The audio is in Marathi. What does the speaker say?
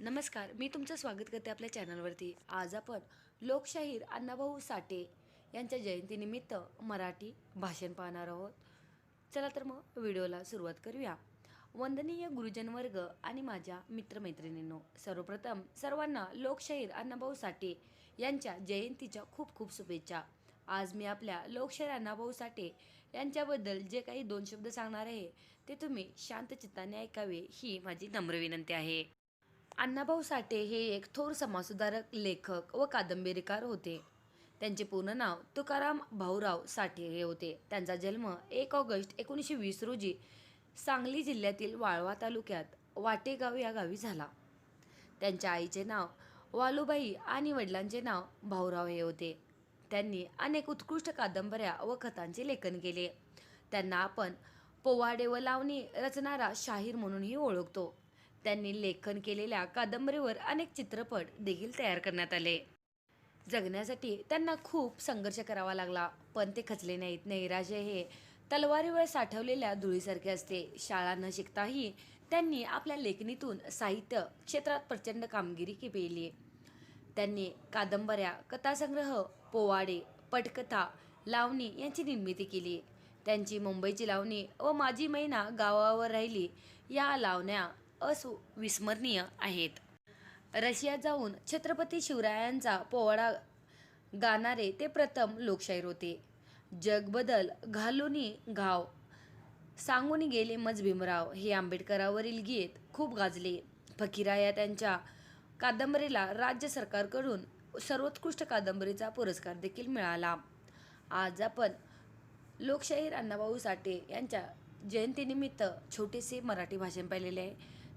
नमस्कार मी तुमचं स्वागत करते आपल्या चॅनलवरती. आज आपण लोकशाहीर अण्णाभाऊ साठे यांच्या जयंतीनिमित्त मराठी भाषण पाहणार आहोत. चला तर मग व्हिडिओला सुरुवात करूया. वंदनीय गुरुजनवर्ग आणि माझ्या मित्रमैत्रिणींनो सर्वप्रथम सर्वांना लोकशाहीर अण्णाभाऊ साठे यांच्या जयंतीच्या खूप खूप शुभेच्छा. आज मी आपल्या लोकशाहीर अण्णाभाऊ साठे यांच्याबद्दल जे काही दोन शब्द सांगणार आहे ते तुम्ही शांत चित्ताने ऐकावे ही माझी नम्र विनंती आहे. अण्णाभाऊ साठे हे एक थोर समाजसुधारक लेखक व कादंबरीकार होते. त्यांचे पूर्ण नाव तुकाराम भाऊराव साठे हे होते. त्यांचा जन्म एक ऑगस्ट एकोणीसशे वीस रोजी सांगली जिल्ह्यातील वाळवा तालुक्यात वाटेगाव या गावी झाला. त्यांच्या आईचे नाव वालूबाई आणि वडिलांचे नाव भाऊराव हे होते. त्यांनी अनेक उत्कृष्ट कादंबऱ्या व कथांचे लेखन केले. त्यांना आपण पोवाडे व लावणी रचणारा शाहीर म्हणूनही ओळखतो. त्यांनी लेखन केलेल्या कादंबरीवर अनेक चित्रपट देखील तयार करण्यात आले. जगण्यासाठी त्यांना खूप संघर्ष करावा लागला पण ते खचले नाहीत. नैराजे हे तलवारीवर साठवलेल्या धुळीसारखे असते. शाळा न शिकताही त्यांनी आपल्या लेखणीतून साहित्य क्षेत्रात प्रचंड कामगिरी केली. त्यांनी कादंबऱ्या कथासंग्रह पोवाडे पटकथा लावणी यांची निर्मिती केली. त्यांची मुंबईची लावणी व माझी मैना गावावर राहिली या लावण्या असुविस्मरणीय आहेत. रशियात जाऊन छत्रपती शिवरायांचा पोवाडा गाणारे ते प्रथम लोकशाहीर होते. जग बदल घालुनी घाव सांगून गेले मज भीमराव. हे आंबेडकरावरील गीत खूप गाजले. फकीरा या त्यांच्या कादंबरीला राज्य सरकारकडून सर्वोत्कृष्ट कादंबरीचा पुरस्कार देखील मिळाला. आज आपण लोकशाहीर अण्णाभाऊ साठे यांच्या जयंतीनिमित्त छोटेसे मराठी भाषण पाहिलेले आहे.